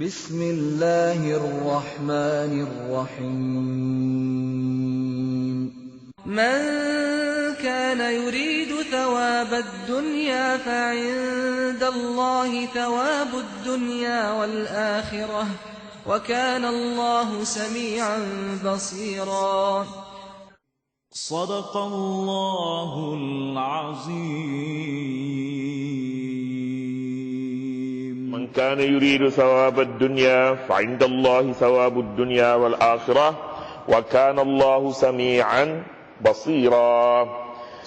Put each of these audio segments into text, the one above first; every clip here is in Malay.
بسم الله الرحمن الرحيم. من كان يريد ثواب الدنيا فعند الله ثواب الدنيا والآخرة وكان الله سميعا بصيرا. صدق الله العظيم. كان يريد ثواب الدنيا فعند الله ثواب الدنيا والآخرة وكان الله سميعا بصيرا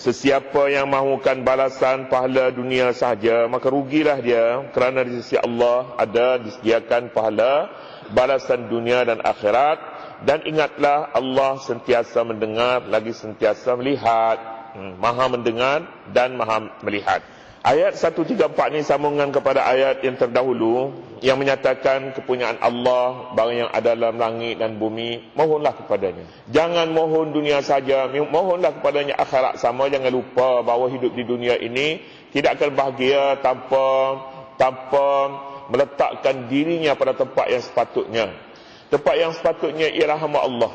Sesiapa yang mahukan balasan pahala dunia sahaja Maka rugilah dia Kerana di sisi Allah ada disediakan pahala Balasan dunia dan akhirat Dan ingatlah Allah sentiasa mendengar Lagi sentiasa melihat hmm, Maha mendengar dan maha melihat Ayat 134 ini sambungan kepada ayat yang terdahulu yang menyatakan kepunyaan Allah barang yang ada dalam langit dan bumi mohonlah kepadanya. Jangan mohon dunia saja, mohonlah kepadanya akhirat sama jangan lupa bahawa hidup di dunia ini tidak akan bahagia tanpa tanpa meletakkan dirinya pada tempat yang sepatutnya. Tempat yang sepatutnya ialah hamba Allah.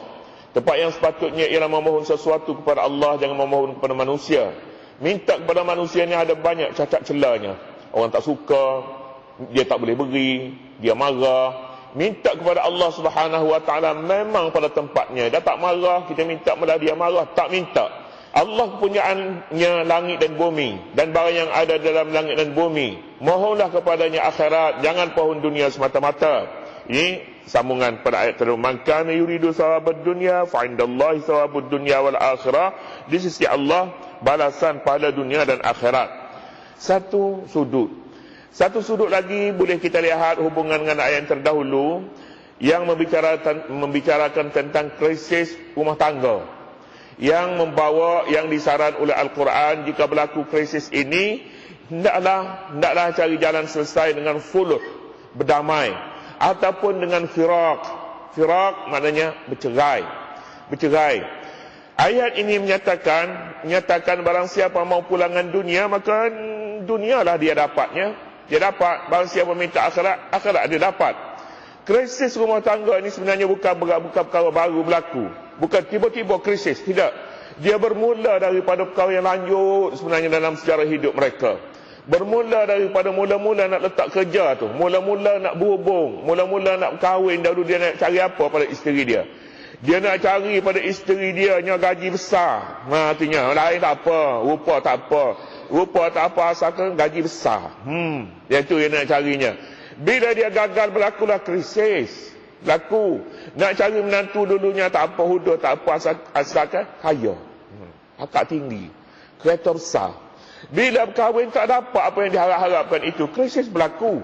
Tempat yang sepatutnya ialah memohon sesuatu kepada Allah jangan memohon kepada manusia. Minta kepada manusia ni ada banyak cacat celanya. Orang tak suka, dia tak boleh beri, dia marah. Minta kepada Allah Subhanahu Wa Taala memang pada tempatnya. Dia tak marah, kita minta malah dia marah, tak minta. Allah kepunyaannya langit dan bumi dan barang yang ada dalam langit dan bumi. Mohonlah kepadanya akhirat, jangan pohon dunia semata-mata. Ini sambungan pada ayat tadi. Man kana yuridu sawabad dunya fa indallahi sawabud dunya wal akhirah. Di sisi Allah balasan pada dunia dan akhirat. Satu sudut. Satu sudut lagi boleh kita lihat hubungan dengan ayat yang terdahulu yang membicarakan, membicarakan tentang krisis rumah tangga. Yang membawa, yang disaran oleh Al-Quran jika berlaku krisis ini, hendaklah, hendaklah cari jalan selesai dengan fuluh, berdamai. Ataupun dengan firak. Firak maknanya bercerai. Bercerai. Ayat ini menyatakan menyatakan barang siapa mau pulangan dunia maka dunialah dia dapatnya. Dia dapat barang siapa minta akhirat, akhirat dia dapat. Krisis rumah tangga ini sebenarnya bukan bukan perkara baru berlaku. Bukan tiba-tiba krisis, tidak. Dia bermula daripada perkara yang lanjut sebenarnya dalam sejarah hidup mereka. Bermula daripada mula-mula nak letak kerja tu, mula-mula nak berhubung, mula-mula nak kahwin dahulu dia nak cari apa pada isteri dia. Dia nak cari pada isteri dia nya gaji besar. Ha artinya lain tak apa, rupa tak apa. Rupa tak apa asalkan gaji besar. Hmm, itu yang nak carinya. Bila dia gagal berlakulah krisis. Laku. Nak cari menantu dulunya tak apa hudur, tak apa asal, asalkan kaya. Hmm. Akak tinggi. Kereta besar. Bila berkahwin tak dapat apa yang diharap-harapkan itu. Krisis berlaku.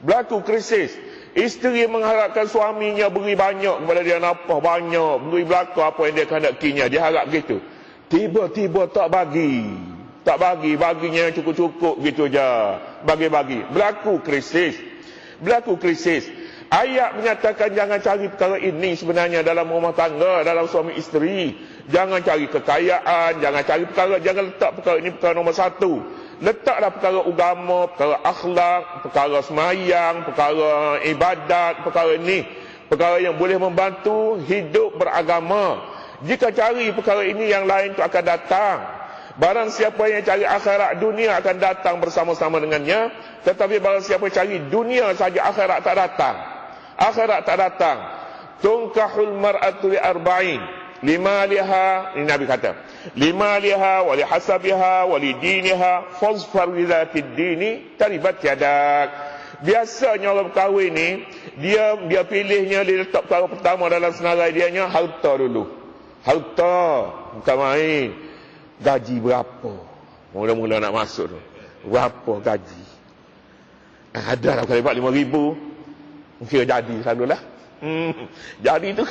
Berlaku krisis. Isteri mengharapkan suaminya beri banyak kepada dia nafkah banyak, beri belaka apa yang dia kehendakinya. Dia harap gitu. Tiba-tiba tak bagi. Tak bagi, baginya cukup-cukup gitu je. Bagi-bagi. Berlaku krisis. Berlaku krisis. Ayat menyatakan jangan cari perkara ini sebenarnya dalam rumah tangga, dalam suami isteri. Jangan cari kekayaan, jangan cari perkara, jangan letak perkara ini perkara nombor satu. Letaklah perkara agama, perkara akhlak, perkara semayang, perkara ibadat, perkara ini. Perkara yang boleh membantu hidup beragama. Jika cari perkara ini yang lain itu akan datang. Barang siapa yang cari akhirat dunia akan datang bersama-sama dengannya. Tetapi barang siapa cari dunia saja akhirat tak datang. Akhirat tak datang. Tungkahul mar'atu li arba'in. Lima liha, ini Nabi kata. Lima liha, wali hasabiha, wali diniha, fazfar wilatid dini, taribat yadak. Biasanya orang berkahwin ni, dia dia pilihnya, dia letak perkara pertama dalam senarai dia nya, harta dulu. Harta, bukan main. Gaji berapa? Mula-mula nak masuk tu. Berapa gaji? Ada lah kalau lima ribu. Mungkin jadi selalulah. Hmm, jadi tu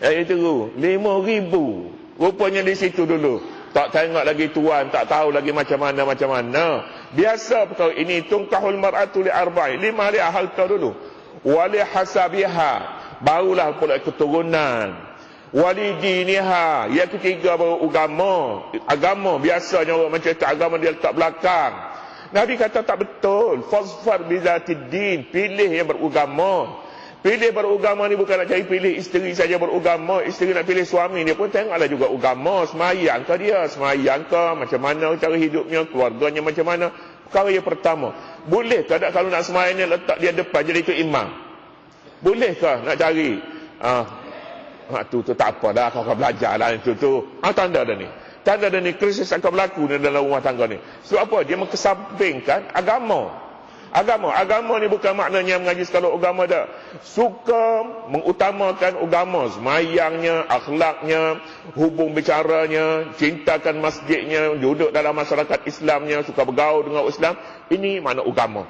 Eh itu lima ribu. Rupanya di situ dulu. Tak tengok lagi tuan, tak tahu lagi macam mana macam mana. Biasa perkara ini tungkahul mar'atu li arba'i. Lima hari harta dulu. Wali hasabiha. Barulah pula keturunan. Wali diniha. Yang ketiga baru agama. Agama biasanya orang macam itu agama dia letak belakang. Nabi kata tak betul. Fasfar bizatiddin. Pilih yang beragama. Pilih beragama ni bukan nak cari pilih isteri saja beragama. Isteri nak pilih suami dia pun tengoklah juga agama. Semayang ke dia? Semayang ke? Macam mana cara hidupnya? Keluarganya macam mana? Perkara yang pertama. Boleh ke tak kalau nak semayang ni letak dia depan jadi itu imam? Boleh ke nak cari? Ah, ha, tu, tu tak apa dah. Kau akan belajar lah itu tu. Ah, tanda dah ni. Tanda dah ni krisis akan berlaku ni dalam rumah tangga ni. Sebab apa? Dia mengesampingkan agama. Agama, agama ni bukan maknanya mengaji sekali agama dah. Suka mengutamakan agama, semayangnya, akhlaknya, hubung bicaranya, cintakan masjidnya, duduk dalam masyarakat Islamnya, suka bergaul dengan Islam. Ini mana agama.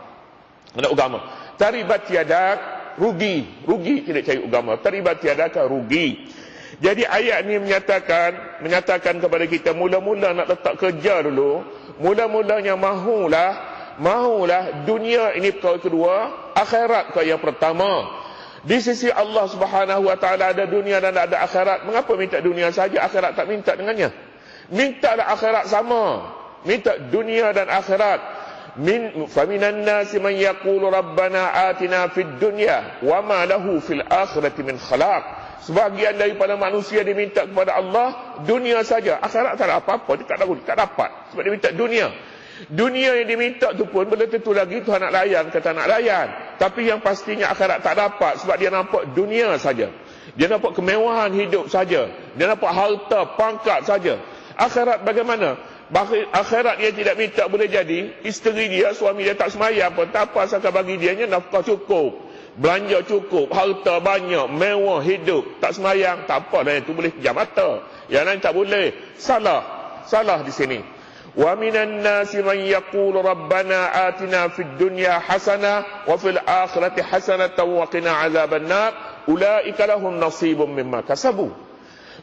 Mana agama. Taribat tiada rugi, rugi tidak cari agama. Taribat tiada rugi. Jadi ayat ni menyatakan menyatakan kepada kita mula-mula nak letak kerja dulu, mula-mulanya mahulah Mahulah dunia ini perkara kedua, akhirat perkara yang pertama. Di sisi Allah Subhanahu Wa Taala ada dunia dan ada akhirat. Mengapa minta dunia saja, akhirat tak minta dengannya? Mintalah akhirat sama. Minta dunia dan akhirat. Min faminan nasi man yaqulu rabbana atina fid dunya wa ma lahu fil akhirati min khalaq. Sebahagian daripada manusia diminta kepada Allah dunia saja. Akhirat tak ada apa-apa, dia tak tahu, tak dapat. Sebab dia minta dunia. Dunia yang diminta tu pun belum tentu lagi Tuhan nak layan kata nak layan. Tapi yang pastinya akhirat tak dapat sebab dia nampak dunia saja. Dia nampak kemewahan hidup saja. Dia nampak harta, pangkat saja. Akhirat bagaimana? Akhirat dia tidak minta boleh jadi. Isteri dia, suami dia tak semayang pun. Tak apa asalkan bagi dia nafkah cukup. Belanja cukup, harta banyak, mewah hidup. Tak semayang, tak apa dah itu boleh jam mata. Yang lain tak boleh. Salah. Salah di sini. ومن الناس من يقول ربنا آتنا في الدنيا حسنة وفي الآخرة حسنة وقنا عذاب النار أولئك لهم نصيب مما كسبوا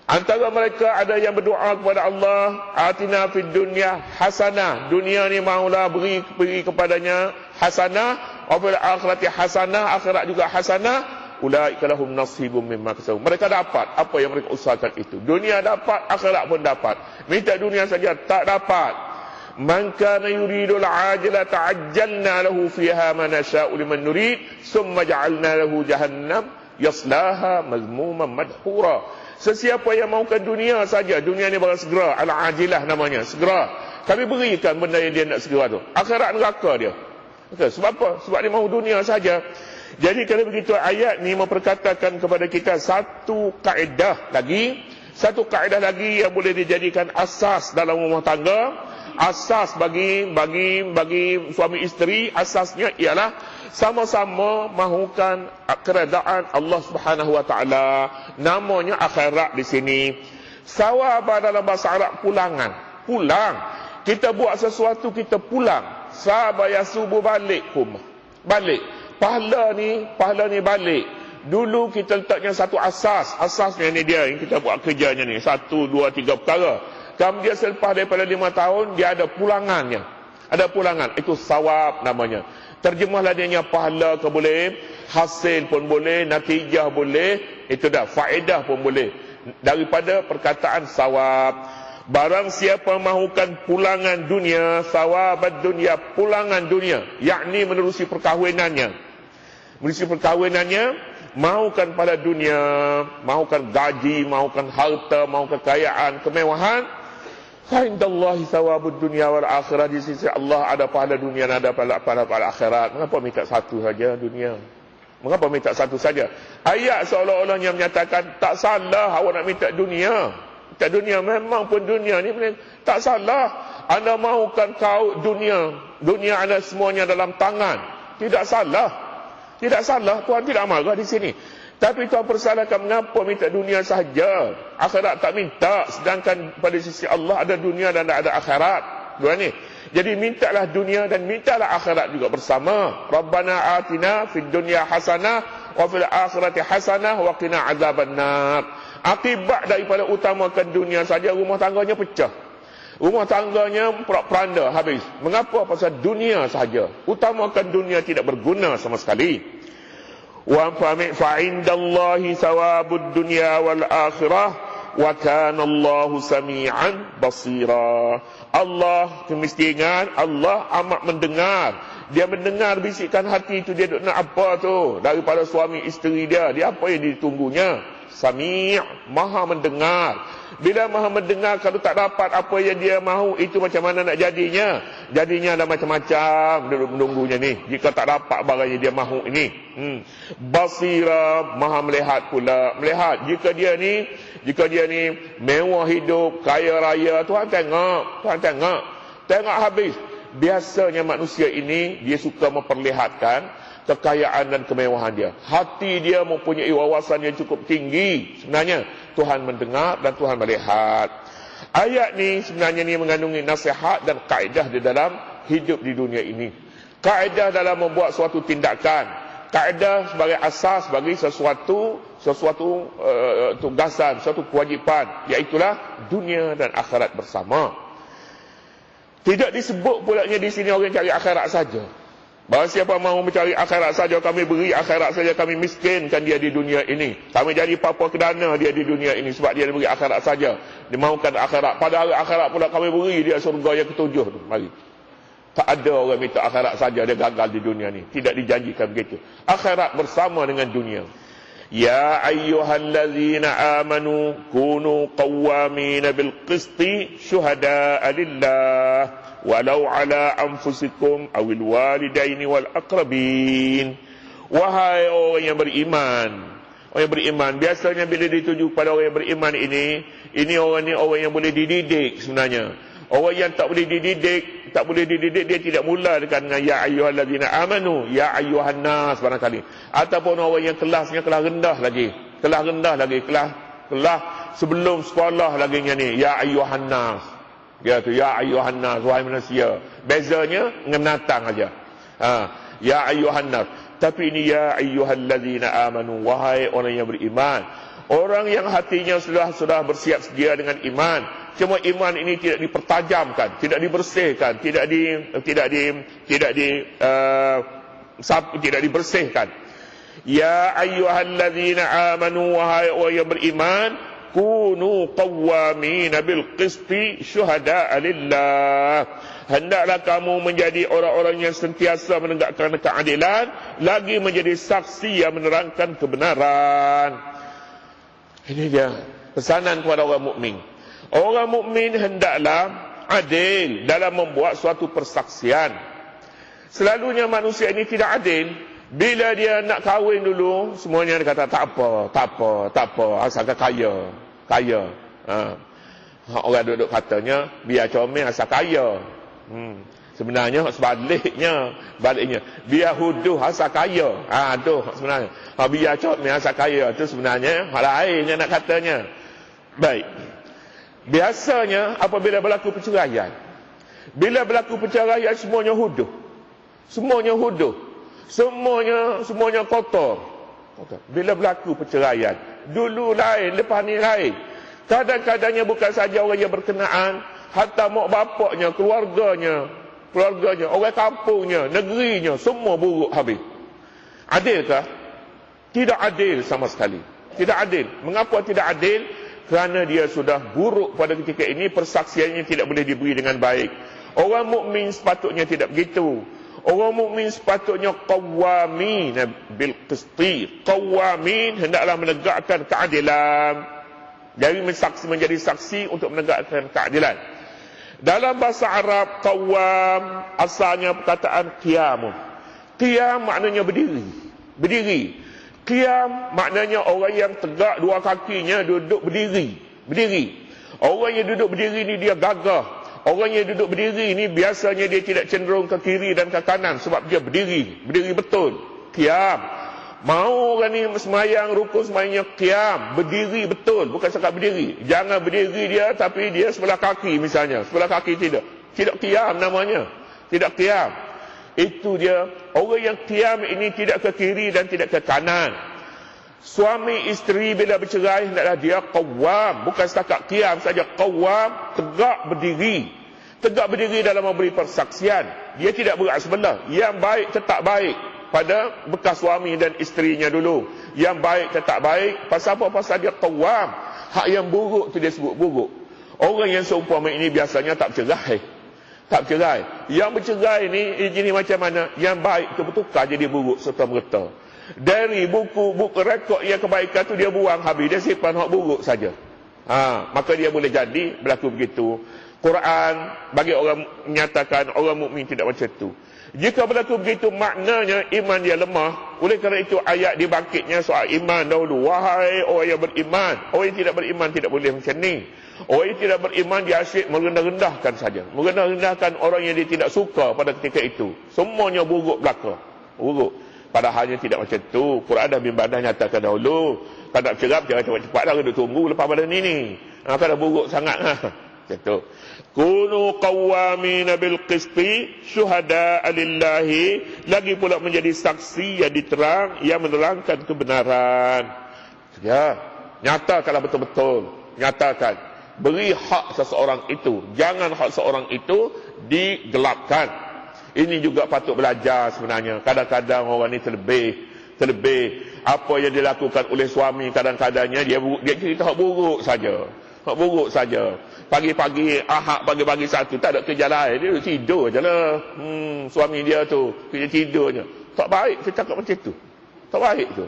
Antara mereka ada yang berdoa kepada Allah, atina fid dunya hasanah. Dunia ni maulah beri beri kepadanya hasanah, wa fil akhirati hasanah, akhirat juga hasanah. Ulaika lahum nasibum mimma kasabu. Mereka dapat apa yang mereka usahakan itu. Dunia dapat, akhirat pun dapat. Minta dunia saja tak dapat. Man kana yuridu al-ajila ta'ajjalna lahu fiha ma nasha'u liman nurid, thumma ja'alna lahu jahannam yaslaha mazmuman madhura. Sesiapa yang mahukan dunia saja, dunia ni bakal segera, al-ajilah namanya, segera. Kami berikan benda yang dia nak segera tu. Akhirat neraka dia. Okay, sebab apa? Sebab dia mahu dunia saja. Jadi kalau begitu ayat ni memperkatakan kepada kita satu kaedah lagi satu kaedah lagi yang boleh dijadikan asas dalam rumah tangga, asas bagi bagi bagi suami isteri, asasnya ialah sama-sama mahukan keredaan Allah Subhanahu wa taala. Namanya akhirat di sini. Sawab dalam bahasa Arab pulangan. Pulang. Kita buat sesuatu kita pulang. Sabaya subuh balik kum. Balik. Pahala ni, pahala ni balik. Dulu kita letaknya satu asas. Asasnya ni dia yang kita buat kerjanya ni. Satu, dua, tiga perkara. Kemudian selepas daripada lima tahun, dia ada pulangannya. Ada pulangan. Itu sawab namanya. Terjemahlah dia pahala ke boleh. Hasil pun boleh. Natijah boleh. Itu dah. Faedah pun boleh. Daripada perkataan sawab. Barang siapa mahukan pulangan dunia. Sawab dunia. Pulangan dunia. Yakni menerusi perkahwinannya. Menerusi perkahwinannya mahukan pada dunia, mahukan gaji, mahukan harta, mahukan kekayaan, kemewahan, Indallahi thawabud dunia wal akhirat di sisi Allah ada pahala dunia dan ada pahala, pahala, pahala akhirat. Mengapa minta satu saja dunia? Mengapa minta satu saja? Ayat seolah-olahnya menyatakan tak salah awak nak minta dunia. Minta dunia memang pun dunia ni tak salah. Anda mahukan kau dunia, dunia anda semuanya dalam tangan. Tidak salah. Tidak salah, Tuhan tidak marah di sini. Tapi Tuhan persalahkan mengapa minta dunia sahaja. Akhirat tak minta. Sedangkan pada sisi Allah ada dunia dan ada akhirat. Dua ni. Jadi mintalah dunia dan mintalah akhirat juga bersama. Rabbana atina fid dunya hasanah wa fil akhirati hasanah wa qina azaban nar. Akibat daripada utamakan dunia saja rumah tangganya pecah. Rumah tangganya peranda habis. Mengapa? Pasal dunia saja. Utamakan dunia tidak berguna sama sekali. Wa fa indallahi sawabud dunya wal akhirah wa kana Allahu sami'an basira. Allah tu mesti ingat Allah amat mendengar. Dia mendengar bisikan hati tu dia nak apa tu daripada suami isteri dia. Dia apa yang ditunggunya? Sami' maha mendengar. Bila maha mendengar kalau tak dapat apa yang dia mahu itu macam mana nak jadinya? Jadinya ada macam-macam dia duk menunggunya ni. Jika tak dapat barang yang dia mahu ini. Hmm. Basira maha melihat pula. Melihat jika dia ni jika dia ni mewah hidup, kaya raya, Tuhan tengok, Tuhan tengok. Tengok habis biasanya manusia ini dia suka memperlihatkan kekayaan dan kemewahan dia. Hati dia mempunyai wawasan yang cukup tinggi. Sebenarnya Tuhan mendengar dan Tuhan melihat. Ayat ni sebenarnya ni mengandungi nasihat dan kaedah di dalam hidup di dunia ini. Kaedah dalam membuat suatu tindakan. Kaedah sebagai asas bagi sesuatu sesuatu uh, tugasan, suatu kewajipan, iaitulah dunia dan akhirat bersama. Tidak disebut pulaknya di sini orang cari akhirat saja. Bahawa siapa mahu mencari akhirat saja, kami beri akhirat saja, kami miskinkan dia di dunia ini. Kami jadi papa kedana dia di dunia ini sebab dia beri akhirat saja. Dia mahukan akhirat. Padahal akhirat pula kami beri dia surga yang ketujuh tu. Mari. Tak ada orang minta akhirat saja, dia gagal di dunia ini. Tidak dijanjikan begitu. Akhirat bersama dengan dunia. Ya ayyuhallazina amanu kunu qawwamina bil qisti syuhada'a lillah walau ala anfusikum awil walidaini wal aqrabin. Wahai orang yang beriman. Orang yang beriman. Biasanya bila dituju kepada orang yang beriman ini ini orang ni orang yang boleh dididik sebenarnya. Orang yang tak boleh dididik tak boleh dididik dia tidak mula dengan ya ayyuhallazina amanu ya ayyuhan nas barangkali. Ataupun orang yang kelasnya kelas rendah lagi. Kelas rendah lagi kelas kelas sebelum sekolah lagi ni ya ayyuhan nas ya tu ya ayyuhan nas wahai manusia. Bezanya dengan binatang aja. Ha ya ayyuhan nas tapi ini ya ayyuhallazina amanu wahai orang yang beriman. Orang yang hatinya sudah sudah bersiap sedia dengan iman. Cuma iman ini tidak dipertajamkan tidak dibersihkan tidak di tidak di tidak di uh, tidak dibersihkan. Ya ayyuhallazina amanu wahai orang yang beriman kunu qawwamin bil qisti syuhada lillah hendaklah kamu menjadi orang-orang yang sentiasa menegakkan keadilan lagi menjadi saksi yang menerangkan kebenaran ini dia pesanan kepada orang mukmin Orang mukmin hendaklah adil dalam membuat suatu persaksian. Selalunya manusia ini tidak adil. Bila dia nak kahwin dulu, semuanya dia kata tak apa, tak apa, tak apa, asalkan kaya, kaya. Ha. Orang duduk katanya, biar comel asal kaya. Hmm. Sebenarnya sebaliknya, baliknya, biar huduh asal kaya. Ha, tu sebenarnya. Ha, biar comel asal kaya, tu sebenarnya hal lain yang nak katanya. Baik. Biasanya apabila berlaku perceraian Bila berlaku perceraian semuanya huduh Semuanya huduh Semuanya semuanya kotor. Bila berlaku perceraian. Dulu lain, lepas ni lain. Kadang-kadangnya bukan saja orang yang berkenaan Hatta mak bapaknya, keluarganya Keluarganya, orang kampungnya, negerinya Semua buruk habis. Adilkah? Tidak adil sama sekali. Tidak adil. Mengapa tidak adil? kerana dia sudah buruk pada ketika ini persaksiannya tidak boleh diberi dengan baik. Orang mukmin sepatutnya tidak begitu orang mukmin sepatutnya qawamin bil qisti qawamin hendaklah menegakkan keadilan dari mensaksi menjadi saksi untuk menegakkan keadilan dalam bahasa Arab qawam asalnya perkataan qiyam qiyam maknanya berdiri berdiri Qiyam maknanya orang yang tegak dua kakinya duduk berdiri. Berdiri. Orang yang duduk berdiri ni dia gagah. Orang yang duduk berdiri ni biasanya dia tidak cenderung ke kiri dan ke kanan sebab dia berdiri. Berdiri betul. Qiyam. Mau orang ni semayang rukun semayangnya qiyam. Berdiri betul. Bukan cakap berdiri. Jangan berdiri dia tapi dia sebelah kaki misalnya. Sebelah kaki tidak. Tidak qiyam namanya. Tidak qiyam. Itu dia orang yang tiam ini tidak ke kiri dan tidak ke kanan. Suami isteri bila bercerai hendaklah dia qawam, bukan setakat tiam saja qawam, tegak berdiri. Tegak berdiri dalam memberi persaksian. Dia tidak berat sebelah. Yang baik tetap baik pada bekas suami dan isterinya dulu. Yang baik tetap baik pasal apa? Pasal dia qawam. Hak yang buruk tu dia sebut buruk. Orang yang seumpama ini biasanya tak bercerai. Tak bercerai. Yang bercerai ni jenis macam mana? Yang baik tu bertukar jadi buruk serta merta. Dari buku buku rekod yang kebaikan tu dia buang habis. Dia simpan hak buruk saja. Ha, maka dia boleh jadi berlaku begitu. Quran bagi orang menyatakan orang mukmin tidak macam tu. Jika berlaku begitu maknanya iman dia lemah. Oleh kerana itu ayat dibangkitnya soal iman dahulu. Wahai orang yang beriman. Orang yang tidak beriman tidak boleh macam ni. Orang yang tidak beriman dia asyik merendah-rendahkan saja. Merendah-rendahkan orang yang dia tidak suka pada ketika itu. Semuanya buruk belaka. Buruk. Padahalnya tidak macam tu. Quran dah bimbadah nyatakan dahulu. Kalau nak cerap jangan cepat-cepat dah. Kena tunggu lepas pada ni ni. Ha, kalau buruk sangat. Ha. Macam tu. Kunu qawwamina bil qisti syuhada lillahi lagi pula menjadi saksi yang diterang yang menerangkan kebenaran. Ya, nyatakanlah betul-betul. Nyatakan. Beri hak seseorang itu. Jangan hak seseorang itu digelapkan. Ini juga patut belajar sebenarnya. Kadang-kadang orang ini terlebih. Terlebih. Apa yang dilakukan oleh suami kadang-kadangnya dia, dia cerita hak buruk saja. Hak buruk saja. Pagi-pagi, ahak pagi-pagi satu, tak ada kerja lain. Dia tidur je lah. Hmm, suami dia tu, kerja tidur je. Tak baik saya cakap macam tu. Tak baik tu.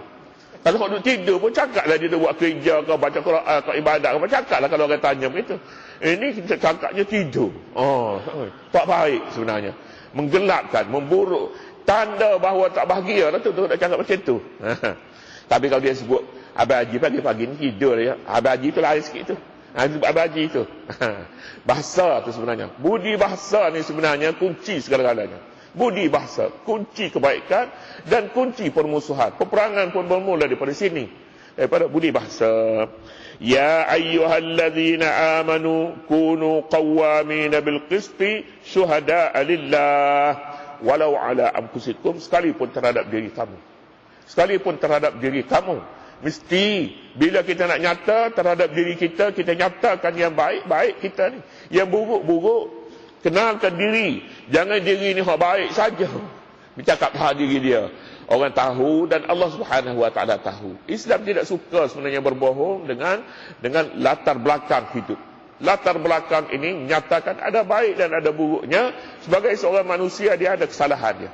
Kalau kau duduk tidur pun cakap lah dia buat kerja kau baca Quran, kau ibadat kau cakap lah kalau orang tanya begitu. Ini kita cakapnya tidur. Oh, tak baik sebenarnya. Menggelapkan, memburuk. Tanda bahawa tak bahagia lah tu, tu nak cakap macam tu. Tapi kalau dia sebut, Abang Haji pagi-pagi ni tidur ya. Abang Haji tu lain sikit tu. Ha, itu baji itu. bahasa itu sebenarnya. Budi bahasa ni sebenarnya kunci segala-galanya. Budi bahasa, kunci kebaikan dan kunci permusuhan. Peperangan pun bermula daripada sini. Daripada budi bahasa. Ya ayyuhalladzina amanu kunu qawwamina bil qisti syuhada'a lillah walau ala anfusikum sekalipun terhadap diri kamu. Sekalipun terhadap diri kamu Mesti bila kita nak nyata terhadap diri kita, kita nyatakan yang baik-baik kita ni. Yang buruk-buruk, kenalkan diri. Jangan diri ni hak baik saja. Bercakap hak diri dia. Orang tahu dan Allah Subhanahu Wa Taala tahu. Islam tidak suka sebenarnya berbohong dengan dengan latar belakang hidup. Latar belakang ini nyatakan ada baik dan ada buruknya. Sebagai seorang manusia dia ada kesalahan dia.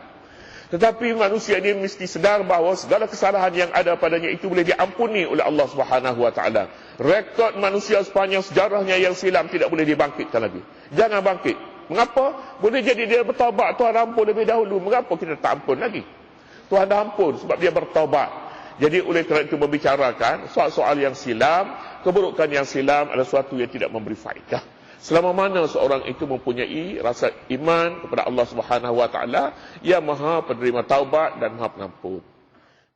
Tetapi manusia ini mesti sedar bahawa segala kesalahan yang ada padanya itu boleh diampuni oleh Allah Subhanahu Wa Taala. Rekod manusia sepanjang sejarahnya yang silam tidak boleh dibangkitkan lagi. Jangan bangkit. Mengapa? Boleh jadi dia bertaubat, Tuhan ampun lebih dahulu. Mengapa kita tak ampun lagi? Tuhan ampun sebab dia bertaubat. Jadi oleh kerana itu membicarakan soal-soal yang silam, keburukan yang silam adalah sesuatu yang tidak memberi faedah. Selama mana seorang itu mempunyai rasa iman kepada Allah Subhanahu Wa Taala yang Maha penerima taubat dan Maha pengampun.